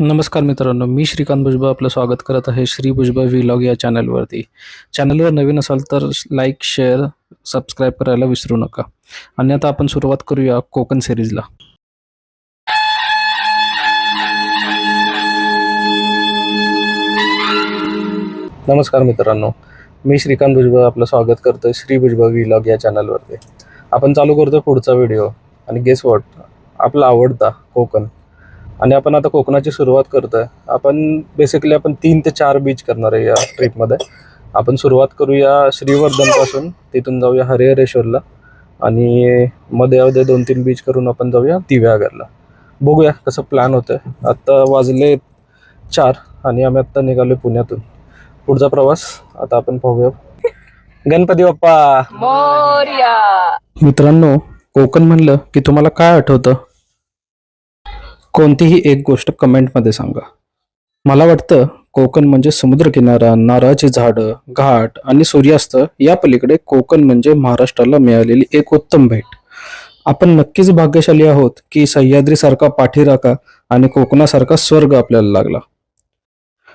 नमस्कार मित्रांनो मी श्रीकांत भुजबळ आपलं स्वागत करत आहे श्री भुजबळ व्हिलॉग या चॅनलवरती. चॅनलवर नवीन असाल तर लाईक शेअर सबस्क्राईब करायला विसरू नका. अन्यथा आता आपण सुरुवात करूया कोकण सिरीजला नमस्कार मित्रांनो मी श्रीकांत भुजबळ आपलं स्वागत करतो श्री भुजबळ व्हिलॉग या चॅनलवरती. आपण चालू करतो पुढचा व्हिडिओ आणि गेस वॉट आपला आवडता कोकण. आणि आपण आता कोकणाची सुरुवात करतोय. आपण बेसिकली आपण तीन ते चार बीच करणार आहे या ट्रिपमध्ये आपण सुरुवात करूया श्रीवर्धनपासून तिथून जाऊया हरिहरेश्वरला आणि मध्ये मध्ये दोन तीन बीच करून आपण जाऊया दिव्यागरला बघूया कसं प्लॅन होतं आत्ता वाजले चार आणि आम्ही आत्ता निघालो पुण्यातून. पुढचा प्रवास आता आपण पाहूया. गणपती बाप्पा! मोर्या! मित्रांनो कोकण म्हणलं की तुम्हाला काय आठवतं? कोणतीही एक गोष्ट कमेंटमध्ये सांगा. मला वाटतं कोकण म्हणजे समुद्रकिनारा नारळाची झाडं घाट आणि सूर्यास्त या पलीकडे कोकण म्हणजे महाराष्ट्राला मिळालेली एक उत्तम भेट. आपण नक्कीच भाग्यशाली आहोत की सह्याद्रीसारखा पाठीराखा आणि कोकणासारखा स्वर्ग आपल्याला लागला.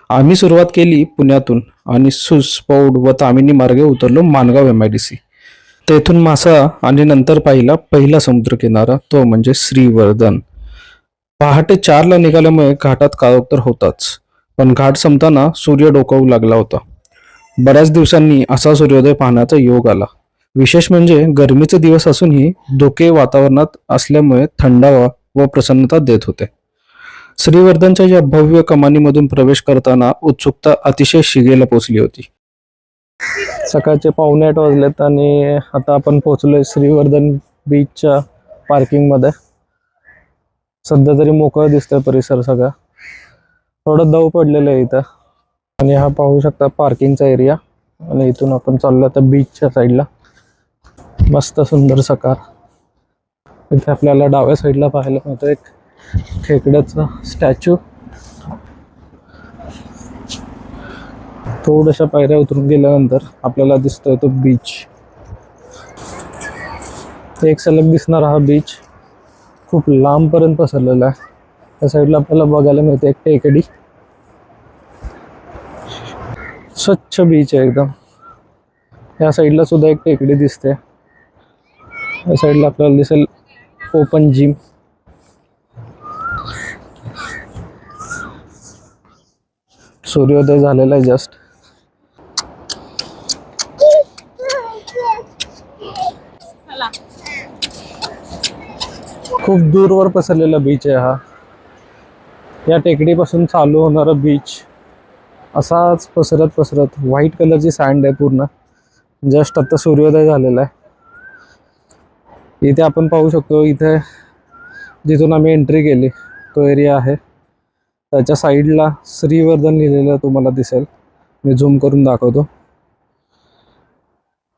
आम्ही सुरुवात केली पुण्यातून आणि सुसपौड व तामिनी मार्गे उतरलो Mangaon M I D C तेथून मासा आणि नंतर पाहिला पहिला समुद्रकिनारा तो म्हणजे श्रीवर्धन. पहाटे चारला निघाल्यामुळे घाटात काळोख तर होताच. पण घाट संपताना सूर्य डोकावू लागला होता. बऱ्याच दिवसांनी असा सूर्योदय पाहण्याचा योग आला. विशेष म्हणजे गरमीचे दिवस असूनही धोके वातावरणात असल्यामुळे थंडावा व प्रसन्नता देत होते. श्रीवर्धनच्या या भव्य कमानीमधून प्रवेश करताना उत्सुकता अतिशय शिगेला पोचली होती. सकाळचे पावणे आठ वाजलेत आणि आता आपण पोहोचलोय श्रीवर्धन बीचच्या पार्किंगमध्ये सध्या तरी मोकळं दिसतंय परिसर सगळा. थोडं दव पडलेलं आहे इथं. आणि हा पाहू शकता पार्किंगचा एरिया आणि इथून आपण चाललो तर बीचच्या साईडला मस्त सुंदर सकार इथे आपल्याला डाव्या साईडला पाहायला मिळतं एक खेकड्याचा स्टॅच्यू थोड्याशा पायऱ्या उतरून गेल्यानंतर आपल्याला दिसतोय तो बीच एक सलग दिसणारा हा बीच खूप लांबपर्यंत पसरलेला आहे. त्या साईडला आपल्याला बघायला मिळते एक टेकडी स्वच्छ बीच आहे एकदम. या साईडला सुद्धा एक टेकडी दिसते या साईडला आपल्याला दिसेल ओपन जिम सूर्योदय झालेला आहे जस्ट खूप दूरवर पसरलेला बीच आहे हा. या टेकडीपासून चालू होणारा बीच असाच पसरत पसरत व्हाईट कलरची सँड आहे पूर्ण. जस्ट आता सूर्योदय झालेला आहे. इथे आपण पाहू शकतो इथे जिथून आम्ही एंट्री केली तो एरिया आहे. त्याच्या साईडला श्रीवर्धन लिहिलेलं तुम्हाला दिसेल. मी झूम करून दाखवतो.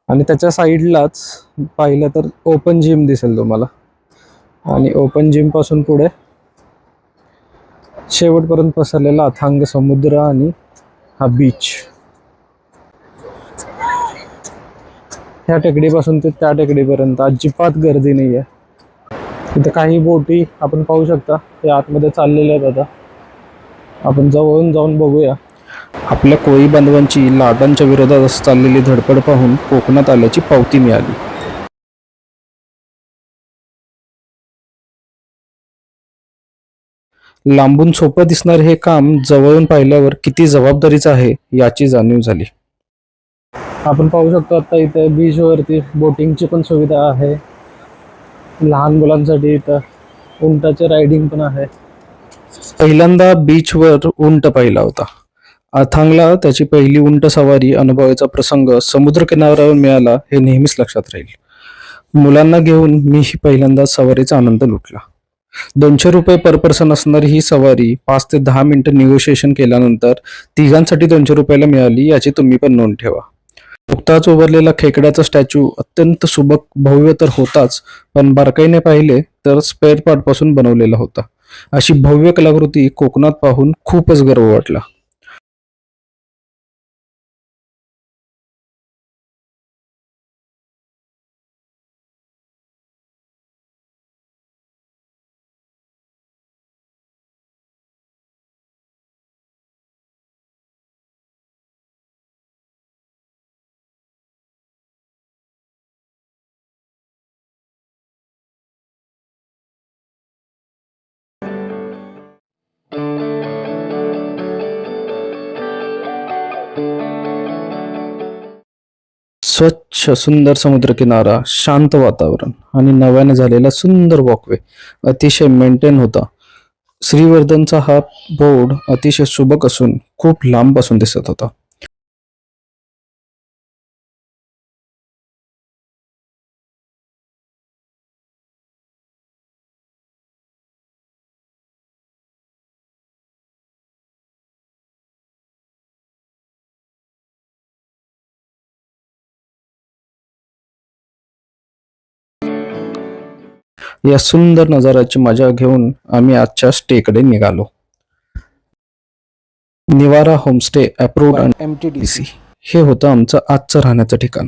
आणि त्याच्या साईडलाच पाहिलं तर ओपन जिम दिसेल तुम्हाला. आणि ओपन जिमपासून पुढे शेवटपर्यंत पसरलेला अथांग समुद्र आणि हा बीच ह्या टेकडीपासून ते त्या टेकडीपर्यंत अजिबात गर्दी नाही आहे इथं काही बोटी आपण पाहू शकता. ते आतमध्ये चाललेल्या आहेत आता. आपण जवळून जाऊन बघूया. आपल्या कोळी बांधवांची लाटांच्या विरोधात चाललेली धडपड पाहून कोकणात आल्याची पावती मिळाली. लांबून सोपं दिसणारे हे काम जवळून पाहिल्यावर किती जबाबदारीचं आहे याची जाणीव झाली. आपण पाहू शकतो आता इथे बीचवरती बोटिंगची पण सुविधा आहे. लहान मुलांसाठी इथं उंटाचे रायडिंग पण आहे. पहिल्यांदा बीचवर उंट पाहिला होता. अथांगला त्याची पहिली उंट सवारी अनुभवायचा प्रसंग समुद्र किनाऱ्यावर मिळाला हे नेहमीच लक्षात राहील. मुलांना घेऊन मीही पहिल्यांदा सवारीचा आनंद लुटला. दोनशे रुपये पर पर्सन असणारी ही सवारी पाच ते दहा मिनिटं निगोशिएशन केल्यानंतर तिघांसाठी दोनशे रुपयाला मिळाली याची तुम्ही पण नोंद ठेवा. नुकताच उभारलेला खेकड्याचा स्टॅच्यू अत्यंत सुबक भव्य तर होताच पण बारकाईने पाहिले तर स्पेअर पार्टपासून बनवलेला होता. अशी भव्य कलाकृती कोकणात पाहून खूपच गर्व वाटला. स्वच्छ सुंदर समुद्रकिनारा शांत वातावरण आणि नव्याने झालेला सुंदर वॉकवे अतिशय मेंटेन होता. श्रीवर्धनचा हा बोर्ड अतिशय सुबक असून खूप लांबपासून दिसत होता. या सुंदर नजाऱ्याची मजा घेऊन आम्ही आजच्या स्टेकडे निघालो. निवारा होमस्टे अप्रूव्ड आणि एम टी डी सी. हे होतं आमचं आजचं राहण्याचं ठिकाण.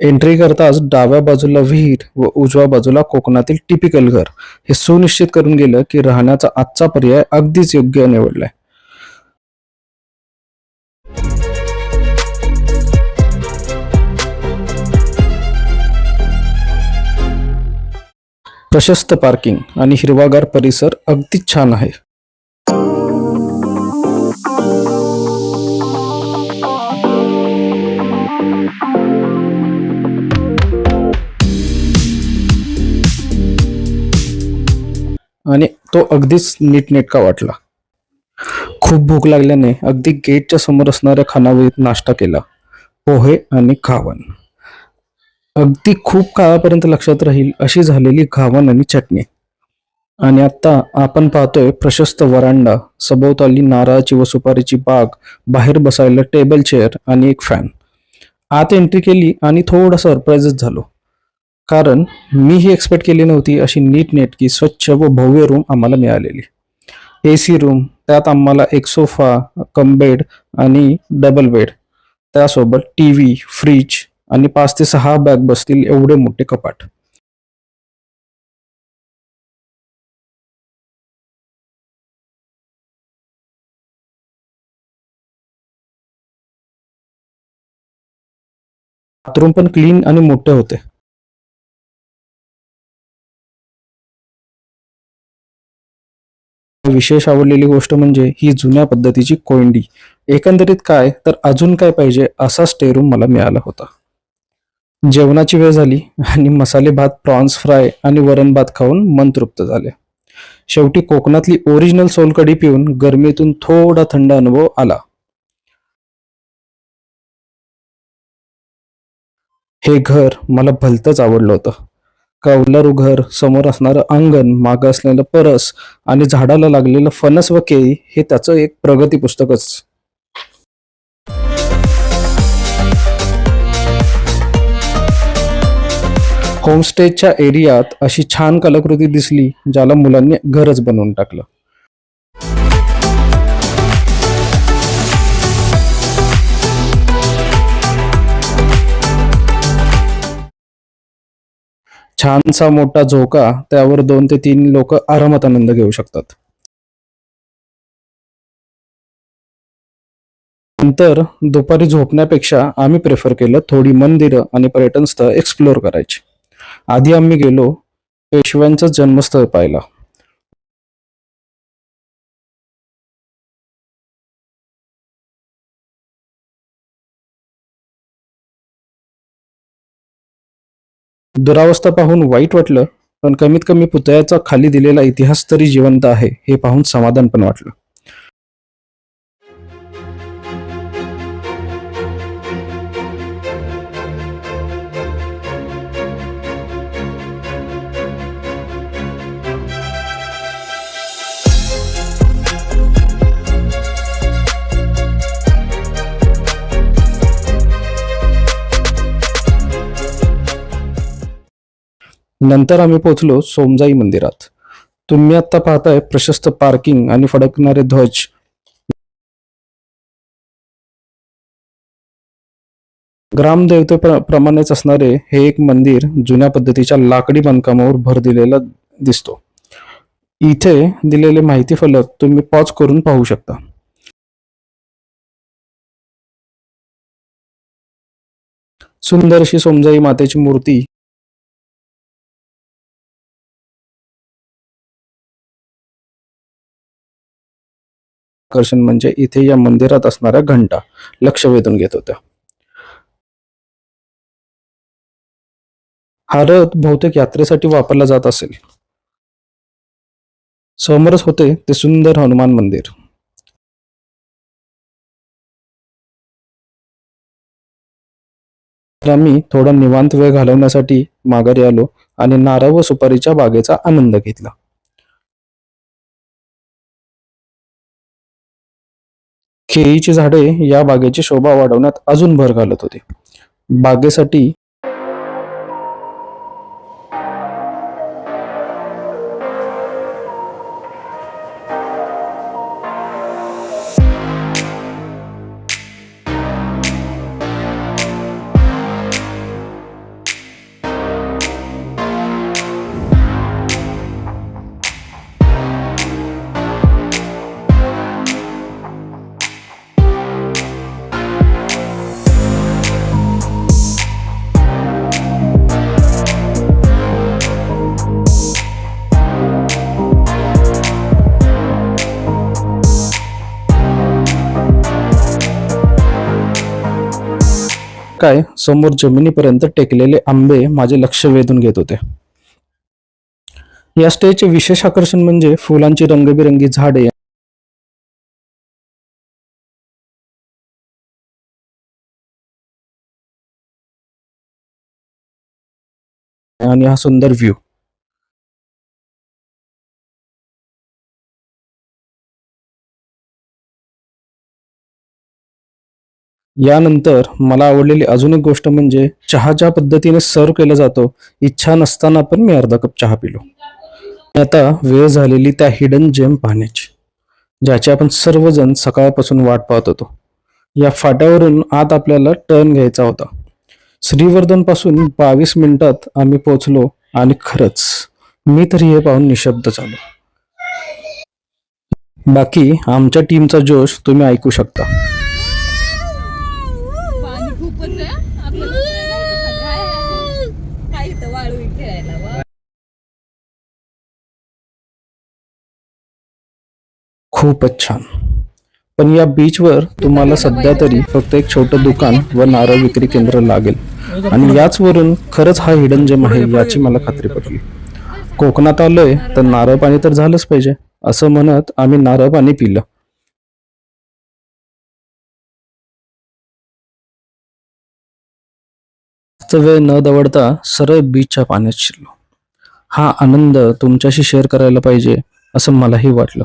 एंट्री करताच डाव्या बाजूला विहीर व उजव्या बाजूला कोकणातील टिपिकल घर. हे सुनिश्चित करून गेलं की राहण्याचा आजचा पर्याय अगदीच योग्य निवडलाय. प्रशस्त पार्किंग आणि हिरवागार परिसर अगदीच छान आहे. आणि तो अगदीच नीटनेटका वाटला. खूप भूक लागल्याने अगदी गेटच्या समोर असणाऱ्या खानावळीत नाश्ता केला पोहे आणि घावण अगदी खूप काळापर्यंत लक्षात राहील अशी झालेली घावण आणि चटणी. आणि आता आपण पाहतोय प्रशस्त वरांडा सभोवताली नारळाची व सुपारीची बाग बाहेर बसायला टेबल चेअर आणि एक फॅन. आत एंट्री केली आणि थोडा सरप्राईजच झालो. कारण मी ही एक्सपेक्ट केली नव्हती अशी नीट नेटकी स्वच्छ व भव्य रूम आम्हाला मिळालेली. ए सी रूम त्यात आम्हाला एक सोफा कम बेड आणि डबल बेड त्यासोबत टी व्ही फ्रीज आणि पाच ते सहा बॅग बसतील एवढे मोठे कपाट. बाथरूम पण क्लीन आणि मोठे होते. विशेष आवडलेली गोष्ट म्हणजे ही जुन्या पद्धतीची कोंडी एकंदरीत काय तर अजून काय पाहिजे असा स्टे रूम मला मिळाला होता. जेवणाची वेळ झाली आणि मसाले भात प्रॉन्स फ्राय आणि वरण भात खाऊन मन तृप्त झाले. शेवटी कोकणातली ओरिजिनल सोलकढी पिऊन गरमीतून थोडा थंड अनुभव आला. हे घर मला भलतंच आवडलं होतं. कौलारू घर समोर असणारं अंगण मागं असलेलं परस आणि झाडाला लागलेलं फणस व केळी हे त्याचं एक प्रगती पुस्तकच. होमस्टेच्या एरियात अशी छान कलाकृती दिसली ज्याला मुलांनी घरच बनवून टाकलं. छानसा मोठा झोका त्यावर दोन ते तीन लोक आरामात आनंद घेऊ शकतात. नंतर दुपारी झोपण्यापेक्षा आम्ही प्रेफर केलं थोडी मंदिरं आणि पर्यटन स्थळ एक्सप्लोअर करायची. आधी आम्ही गेलो पेशव्यांचं जन्मस्थळ पाहिलं दुरावस्था पाहून वाईट वाटलं पण कमीत कमी पुतळ्याचा खाली दिलेला इतिहास तरी जिवंत आहे हे पाहून समाधान पण वाटलं. नंतर आम्ही पोहोचलो सोमजाई मंदिरात. तुम्ही आता पाहताय प्रशस्त पार्किंग आणि फडकणारे ध्वज. ग्रामदेवते प्रमाणेच असणारे हे एक मंदिर जुन्या पद्धतीच्या लाकडी बांधकामावर भर दिलेला दिसतो. इथे दिलेले माहिती फलक तुम्ही पॉज करून पाहू शकता. सुंदरशी सोमजाई मातेची मूर्ती आकर्षण म्हणजे इथे या मंदिरात असणाऱ्या घंटा लक्ष वेधून घेत होत्या. हा रथ बहुतेक यात्रेसाठी वापरला जात असेल. समोरच होते ते सुंदर हनुमान मंदिर. तर आम्ही थोडा निवांत वेळ घालवण्यासाठी माघारी आलो आणि नारळ व सुपारीच्या बागेचा आनंद घेतला. केळीची झाडे या बागेची शोभा वाढवण्यात अजून भर घालत होती. बागेसाठी समोर जमिनीपर्यंत टेकलेले आंबे माझे लक्ष वेधून घेत होते. या स्टेजचे विशेष आकर्षण म्हणजे फुलांची रंगबिरंगी झाडे. आणि हा सुंदर व्ह्यू यानंतर मला आवडलेली अजून एक गोष्ट म्हणजे चहा ज्या पद्धतीने सर्व केला जातो इच्छा नसताना पण मी अर्धा कप चहा पिलो. आता वेळ झालेली त्या हिडन जेम पाहण्याची ज्याची आपण सर्वजण सकाळपासून वाट पाहत होतो. या फाट्यावरून आत आपल्याला टर्न घ्यायचा होता. श्रीवर्धनपासून बावीस मिनिटात आम्ही पोहोचलो आणि खरंच मी तरी हे पाहून निशब्द झालो. बाकी आमच्या टीमचा जोश तुम्ही ऐकू शकता पाणी खूपच आहे आपल्याला उतरायला होतं खाली. हाय, हाय, हाय. हाय इथं वाळू आहे खेळायला वा. खूपच छान. पण या बीचवर तुम्हाला सध्या तरी फक्त एक छोटं दुकान व नारळ विक्री केंद्र लागेल. आणि याचवरून खरंच हा हिडन जेम आहे याची मला खात्री पटली. कोकणात आलोय तर नारळ पाणी तर झालंच पाहिजे असं म्हणत आम्ही नारळ पाणी पिलं. वेळ न दवडता सरळ बीचच्या पाण्यात शिरलो. हा आनंद तुमच्याशी शेअर करायला पाहिजे असं मलाही वाटलं.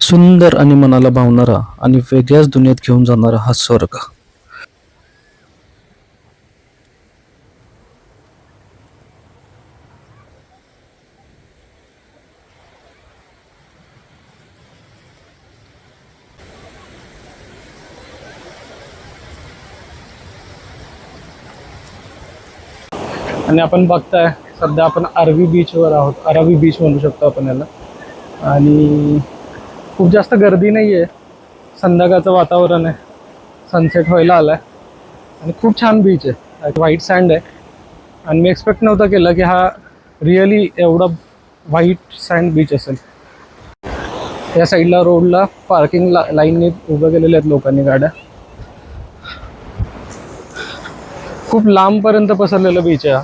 सुंदर आणि मनाला भावणारा आणि वेगळ्याच दुनियेत घेऊन जाणारा हा स्वर्ग. आणि आपण बघताय सध्या आपण आरवी बीचवर आहोत. अरवी बीच म्हणू शकतो आपण याला. आणि खूप जास्त गर्दी नाही आहे संध्याकाळचं वातावरण आहे. सनसेट व्हायला आला आहे आणि खूप छान बीच आहे. व्हाईट सँड आहे. आणि मी एक्सपेक्ट नव्हतं केलं की हा रिअली एवढा व्हाईट सँड बीच असेल. या साईडला रोडला पार्किंग ला लाईनने उभं केलेल्या आहेत लोकांनी गाड्या. खूप लांबपर्यंत पसरलेलं बीच आहे हा.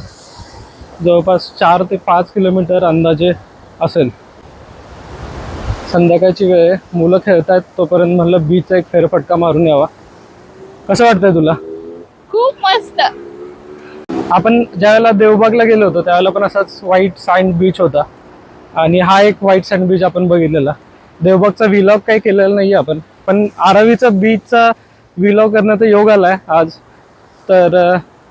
जवळपास चार ते पाच किलोमीटर अंदाजे असेल. संध्याकाळची वेळ आहे. मुलं खेळतायत तोपर्यंत म्हणलं बीचचा एक फेरफटका मारून यावा. कसं वाटतंय तुला? खूप मस्त. आपण ज्यावेळेला देवबागला गेलो होतो त्यावेळेला पण असाच व्हाईट सँड बीच होता. आणि हा एक व्हाईट सँड बीच आपण बघितलेला. देवबागचा विलॉग काही केलेला नाही आपण. पण आरावीचा बीचचा विलॉग करण्याचा योग आलाय आज. तर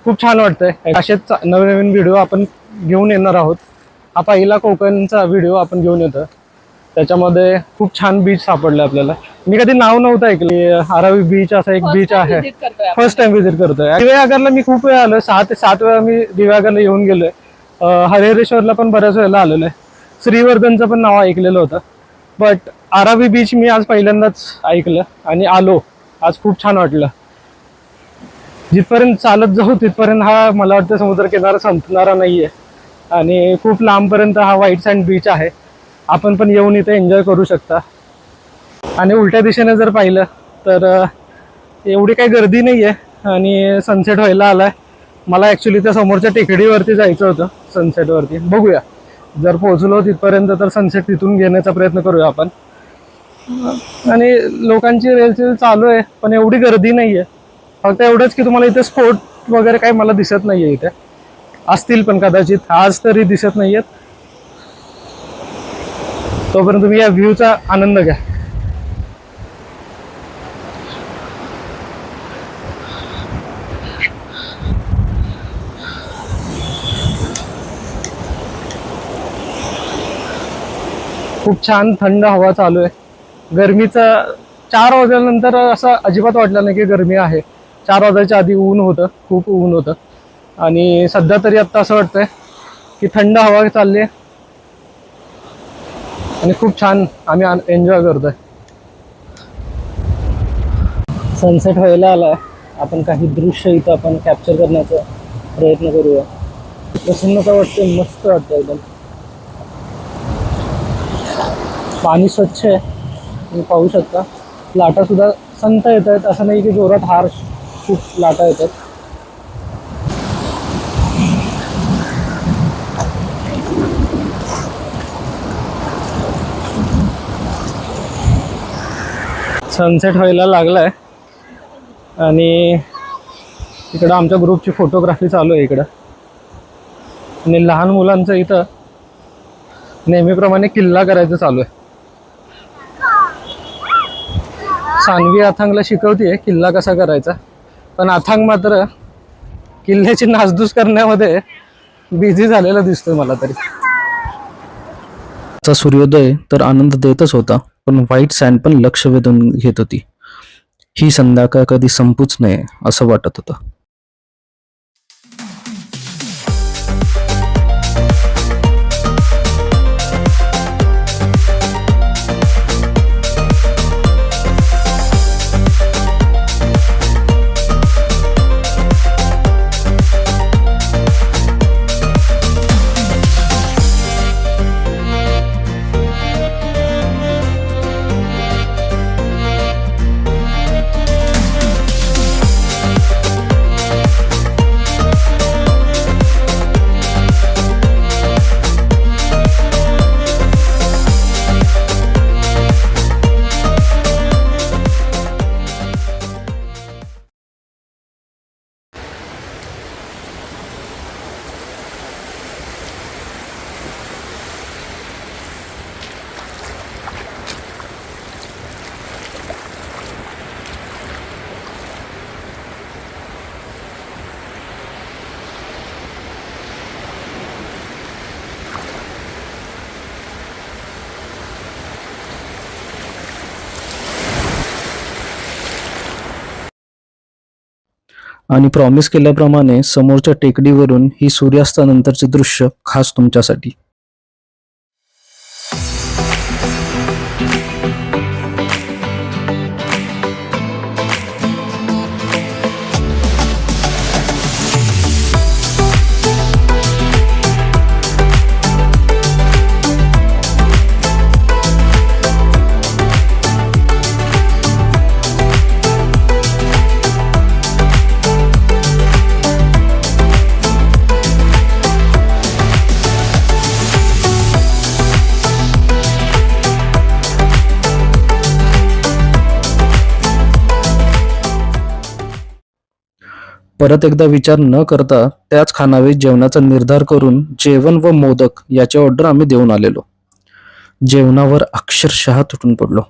खूप छान वाटतंय. असेच चा- नवीन नवीन व्हिडिओ आपण घेऊन येणार आहोत. हा पहिला कोकणचा व्हिडिओ आपण घेऊन येतो. त्याच्यामध्ये खूप छान बीच सापडले आपल्याला. मी कधी नाव नव्हतं ऐकली. आरावी बीच असा एक बीच आहे. फर्स्ट टाइम व्हिजिट करतोय. दिव्यागरला मी खूप वेळा आलोय. सहा ते सात वेळा मी दिव्यागरला येऊन गेलोय. हरिहरेश्वरला पण बऱ्याच वेळेला आलेलो आहे श्रीवर्धनचं पण नाव ऐकलेलं होतं. बट आरावी बीच मी आज पहिल्यांदाच ऐकलं आणि आलो. आज खूप छान वाटलं. जिथपर्यंत चालत जाऊ तिथपर्यंत हा मला वाटतं समुद्र किनारा संपणारा आहे आणि खूप लांबपर्यंत हा व्हाईट सँड बीच आहे. आपण पण येऊन इथे एन्जॉय करू शकता. आणि उलट्या दिशेने जर पाहिलं तर एवढी काही गर्दी नाही आहे आणि सनसेट व्हायला आला आहे मला ॲक्च्युली त्या समोरच्या टेकडीवरती जायचं होतं सनसेटवरती बघूया. जर पोहोचलो तिथपर्यंत तर सनसेट तिथून घेण्याचा प्रयत्न करूया आपण. आणि लोकांची रेलचेल चालू आहे पण एवढी गर्दी नाही आहे फक्त एवढंच की तुम्हाला इथे स्पोर्ट वगैरे काही मला दिसत नाहीये इथे. असतील पण कदाचित. आज तरी दिसत नाहीयेत. तोपर्यंत तुम्ही या व्ह्यूचा आनंद घ्या. खूप छान थंड हवा चालू आहे. गरमीचा चार वाजल्यानंतर असं अजिबात वाटलं नाही की गरमी आहे. चार वाजायच्या आधी ऊन होतं खूप ऊन होतं. आणि सध्या तरी आत्ता असं वाटतंय की थंड हवा चालली आहे आणि खूप छान आम्ही एन्जॉय करतोय. सनसेट व्हायला आलाय. आपण काही दृश्य इथं आपण कॅप्चर करण्याचा प्रयत्न करूया. प्रसन्नता वाटते मस्त वाटतं एकदम. पाणी स्वच्छ आहे. तुम्ही पाहू शकता. लाटा सुद्धा संत येत आहेत. असं नाही की जोरात हार खूप लाटा येतात. सनसेट व्हायला लागलाय. आणि इकडं आमच्या ग्रुपची फोटोग्राफी चालू आहे इकडं. आणि लहान मुलांचं इथं नेहमीप्रमाणे किल्ला करायचं चालू आहे. सानवी अथांगला शिकवतीये किल्ला कसा करायचा? पण अथांग मात्र किल्ल्याची नासधूस करण्यामध्ये बिझी झालेला दिसतोय मला तरी. चा सूर्योदय तर आनंद देतच होता पण व्हाईट सँड पण लक्ष वेधून घेत होती. ही संध्याकाळ कधी संपूच नये असं वाटत होतं. आणि प्रॉमिस केल्याप्रमाणे समोरच्या टेकडीवरून ही सूर्यास्तानंतरचे दृश्य खास तुमच्यासाठी. परत एकदा विचार न करता त्याच खानावळीत जेवणाचा निर्धार करून जेवण व मोदक याची ऑर्डर आम्ही देऊन आलेलो. जेवणावर अक्षरशः तुटून पडलो.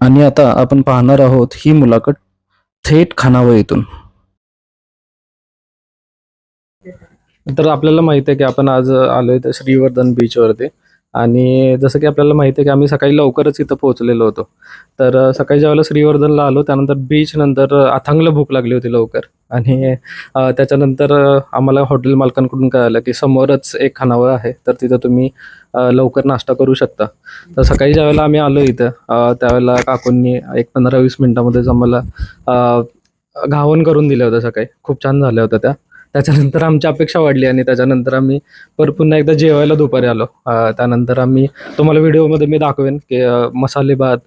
आणि आता आपण पाहणार आहोत ही मुलाखत थेट खानावळीतून तर आपल्याला माहीत आहे की आपण आज आलोय तर श्रीवर्धन बीचवरती आणि जसं की आपल्याला माहिती आहे की आम्ही सकाळी लवकरच इथं पोहोचलेलो होतो. तर सकाळी ज्यावेळेला श्रीवर्धनला आलो त्यानंतर बीच नंतर अथांगला भूक लागली होती लवकर. आणि त्याच्यानंतर आम्हाला हॉटेल मालकांकडून कळालं की समोरच एक खानावळ आहे. तर तिथं तुम्ही लवकर नाश्ता करू शकता. तर सकाळी ज्यावेळेला आम्ही आलो इथं त्यावेळेला काकूंनी एक पंधरा वीस मिनिटामध्येच आम्हाला घावन करून दिल्या होत्या सकाळी. खूप छान झाल्या होत्या त्या. त्याच्यानंतर आमची अपेक्षा वाढली आणि त्याच्यानंतर आम्ही परत पुन्हा एकदा जेवायला दुपारी आलो. त्यानंतर आम्ही तुम्हाला व्हिडिओमध्ये मी दाखवेन की मसाले भात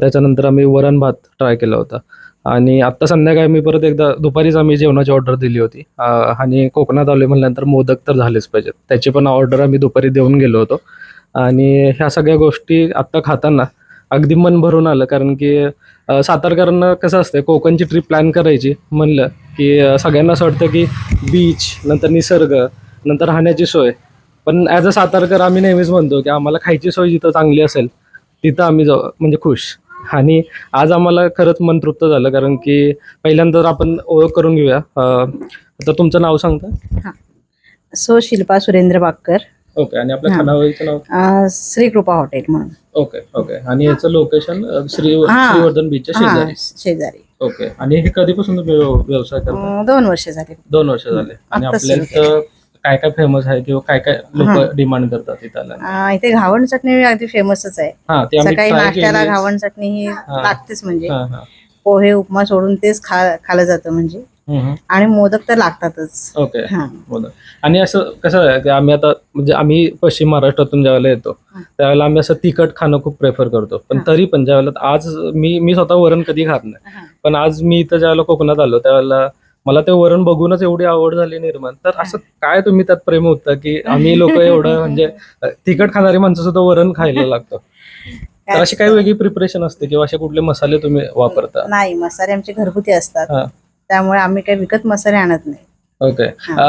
त्याच्यानंतर आम्ही वरण भात ट्राय केला होता. आणि आत्ता संध्याकाळी मी परत एकदा दुपारीच आम्ही जेवणाची ऑर्डर दिली होती. आणि कोकणात आले म्हणल्यानंतर मोदक तर झालेच पाहिजेत. त्याची पण ऑर्डर आम्ही दुपारी देऊन गेलो होतो. आणि ह्या सगळ्या गोष्टी आत्ता खाताना अगदी मन भरून आलं कारण की सातारकरांना कसं असतं कोकणची ट्रिप प्लॅन करायची म्हणलं की सगळ्यांना असं वाटतं की बीच नंतर निसर्ग नंतर राहण्याची सोय. पण ॲज अ सातारकर आम्ही नेहमीच म्हणतो की आम्हाला खायची सोय जिथं चांगली असेल तिथं आम्ही जाऊ म्हणजे खुश. आणि आज आम्हाला खरंच मन तृप्त झालं कारण की पहिल्यांदा आपण ओळख करून घेऊया. तर तुमचं नाव सांगता? सो शिल्पा सुरेंद्र बागकर. ओके आणि आपल्या हां. खानावळीचं नाव अं, श्रीकृपा हॉटेल म्हणून ओके ओके आणि याचं लोकेशन श्री हां. श्रीवर्धन बीचच्या हा शेजारी शेजारी ओके आणि हे कधीपासून तुम्ही व्यव- व्यवसाय करता अं, दोन वर्ष झाले दोन वर्ष झाले आणि आपल्या सुरू इथं काय काय फेमस आहे किंवा काय काय लोक. डिमांड करतात इथं आल्यानंतर? अं, इथे घावण चटणी अगदी फेमसच आहे हा ते आम्ही सकाळी try नाश्त्याला. घावण चटणी ही लागतेच म्हणजे हा, हा. पोहे उपमा सोडून तेच खा खाल्लं जातं म्हणजे. आणि मोदक तर लागतातच. ओके. हा. आणि असं कसं आहे की आम्ही आता म्हणजे आम्ही पश्चिम महाराष्ट्रातून ज्यावेळेला येतो. त्यावेळेला आम्ही असं तिखट खाणं खूप प्रेफर करतो. पण. तरी पण ज्यावेळेला आज मी मी स्वतः वरण कधी खात नाही. पण आज मी इथं ज्यावेळेला कोकणात आलो त्यावेळेला मला ते वरण बघूनच एवढी आवड झाली निर्माण. तर असं काय तुम्ही त्यात प्रेम होतं की आम्ही लोक एवढं म्हणजे तिखट खाणारी माणसं सुद्धा वरण खायला लागतं तर अशी काही वेगळी प्रिपरेशन असते किंवा असे कुठले मसाले तुम्ही वापरता? नाही मसाले आमचे घरगुती असतात. त्यामुळे आम्ही काही विकत मसाले आणत नाही ओके.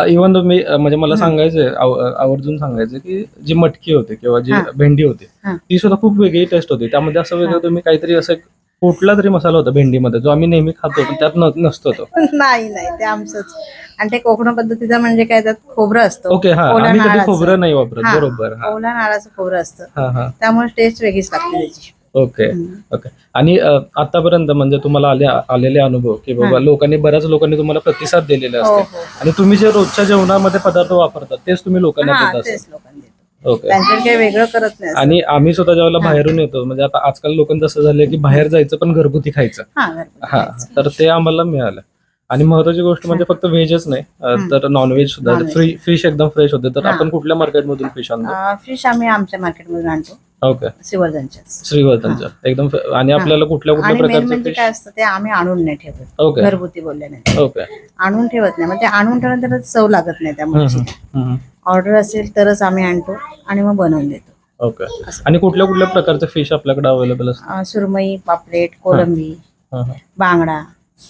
इव्हन तुम्ही अ, म्हणजे मला. सांगायचंय आव- आवर्जून सांगायचं की जी मटकी होती किंवा जी. भेंडी होती. ती सुद्धा खूप वेगळी टेस्ट होती त्यामध्ये असं वेगळं. तुम्ही काहीतरी असं कुठला तरी मसाला होता भेंडीमध्ये जो आम्ही नेहमी खातो पण त्यात नसतो तो नाही नाही ते आमचंच आणि ते कोकण पद्धतीचं म्हणजे काय त्यात खोबरं असतं ओके हा आम्ही कधी. खोबरं नाही वापरत बरोबर ओल्या नारळाचं खोबरं असतं त्यामुळे टेस्ट वेगळीच लागते त्याची ओके. ओके आणि अ, आतापर्यंत म्हणजे तुम्हाला आले आलेले अनुभव की बाबा. लोकांनी बऱ्याच लोकांनी तुम्हाला प्रतिसाद दिलेले हो असते हो आणि तुम्ही जे रोजच्या जेवणामध्ये पदार्थ वापरतात तेच तुम्ही लोकांना हा देत असता तेच लोकांनी देतो ओके त्यांच्यात काही वेगळं करत नाही असं. आणि आम्ही सुद्धा ज्यावेळेला. बाहेरून येतो म्हणजे आता आजकाल लोकांचं असं झालंय की बाहेर जायचं पण घरगुती खायचं हा घरगुती हा खायचं. तर ते आम्हाला मिळालं आणि महत्वाची गोष्ट म्हणजे फक्त व्हेजच नाही अ. तर नॉनव्हेज सुद्धा Non-veg. फ्री फिश एकदम फ्रेश होते तर हा. आपण कुठल्या मार्केटमधून फिश आणतो अं, फिश आम्ही आमच्या मार्केटमधून आणतो ओके श्रीवर्धनच्या. एकदम आणि आपल्याला कुठल्या कुठल्या मेन प्रकारचे म्हणजे काय असतं ते आम्ही आणून नाही ठेवत. ओके घरगुती बोलल्याने ओके आणून ठेवत नाही. मग ते आणून ठेवल्यानंतर चव लागत नाही त्या हम्म, मच्छीला. हम्म, हम्म. ऑर्डर असेल तरच आम्ही आणतो आणि मग बनवून देतो. ओके आणि कुठल्या कुठल्या प्रकारचे फिश आपल्याकडे अवेलेबल असतात अं, सुरमई पापलेट कोलंबी हा, हा. बांगडा.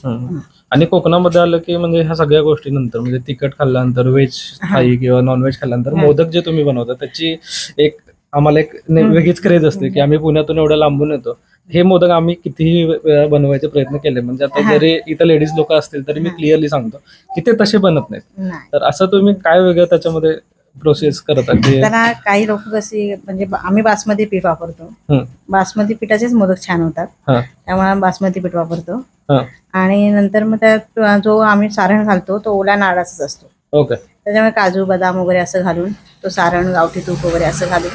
हम्म. आणि कोकणामध्ये आलं की म्हणजे ह्या सगळ्या गोष्टी नंतर म्हणजे तिखट खाल्ल्यानंतर व्हेज. थाळी किंवा नॉनव्हेज खाल्ल्यानंतर. मोदक जे तुम्ही बनवता त्याची एक आम्हाला एक ने-. वेगळीच क्रेज असते की आम्ही पुण्यातून एवढं लांबून येतो हे मोदक आम्ही कितीही वेळा बनवायचे प्रयत्न केले म्हणजे आता हा. जरी इथं लेडीज लोक असतील तरी मी हा. क्लिअरली सांगतो की ते तसे बनत नाहीत नाही तर असं तुम्ही काय वेगळं त्याच्यामध्ये प्रोसेस करता की त्याला काही लोक कशी म्हणजे बा- आम्ही बासमती पीठ वापरतो. बासमती पिठाचेच मोदक छान होतात हा. त्यामुळे आम्ही बासमती पीठ वापरतो हा. आणि नंतर मग त्यात जो आम्ही सारण घालतो तो ओल्या नारळाचाच असतो ओके त्याच्यामुळे काजू बदाम वगैरे असं घालून तो सारण गावठी तूप वगैरे असं घालून.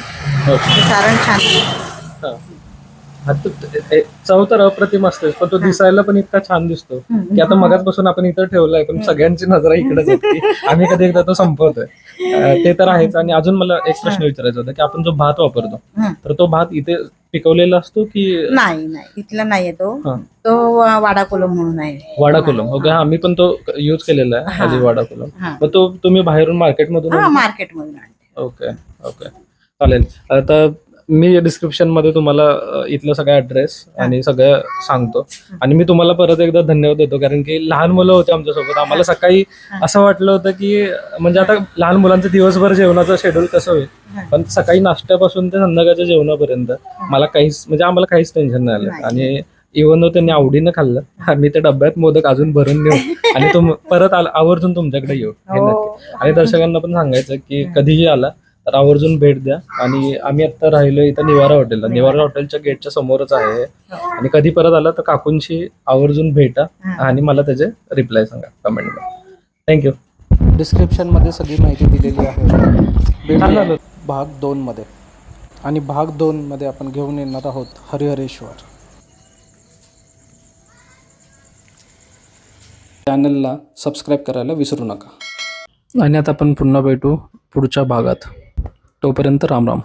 सारण छान चव तर अप्रतिम असतेच पण तो. दिसायला पण इतका छान दिसतो. की आता मगाचपासून आपण इथं ठेवलाय पण सगळ्यांची नजर इकडेच आम्ही कधी एकदा तो संपवतोय. ते तर आहेच. आणि अजून मला एक प्रश्न विचारायचा होता की आपण जो भात वापरतो. तर तो भात इथे पिकवलेला असतो की नाही नाही. इथला नाहीये तो. तो वाडा कोलम म्हणून आहे. वाडा कोलम ओके हा मी पण तो युज केलेला आहे. आधी वाडा कोलम मग तो तुम्ही बाहेरून मार्केटमधून? मार्केटमधून ओके ओके. चालेल. आता मी डिस्क्रिप्शनमध्ये तुम्हाला अ, इथलं सगळं ऍड्रेस आणि सगळं सांगतो. आणि मी तुम्हाला परत एकदा धन्यवाद देतो कारण की लहान मुलं होते आमच्यासोबत. आम्हाला सकाळी असं वाटलं होतं की म्हणजे आता लहान मुलांचं दिवसभर जेवणाचं शेड्यूल कसं होईल. पण सकाळी नाश्त्यापासून ते संध्याकाळच्या जेवणापर्यंत मला काहीच म्हणजे आम्हाला काहीच टेन्शन नाही आलं. आणि इव्हन त्यांनी आवडीनं खाल्लं आम्ही ते डब्यात मोदक अजून भरून नेऊ आणि तुम परत आला- आवर्जून तुमच्याकडे येऊ. हे हो. नक्की. आणि दर्शकांना पण सांगायचं की कधीही आला तर आवर्जून भेट द्या. आणि आम्ही आता राहिलो इथं निवारा हॉटेलला निवारा हॉटेलच्या गेटच्या समोरच आहे आणि कधी परत आला तर काकूंशी आवर्जून भेटा. आणि मला त्याचे रिप्लाय सांगा कमेंटमध्ये थँक्यू डिस्क्रिप्शनमध्ये सगळी माहिती दिलेली आहे. भेटूया भाग दोनमध्ये आणि भाग दोनमध्ये आपण घेऊन येणार आहोत हरिहरेश्वर. चॅनलला सबस्क्राईब करायला विसरू नका. आणि आता आपण पुन्हा भेटू पुढच्या भागात. तोपर्यंत राम राम.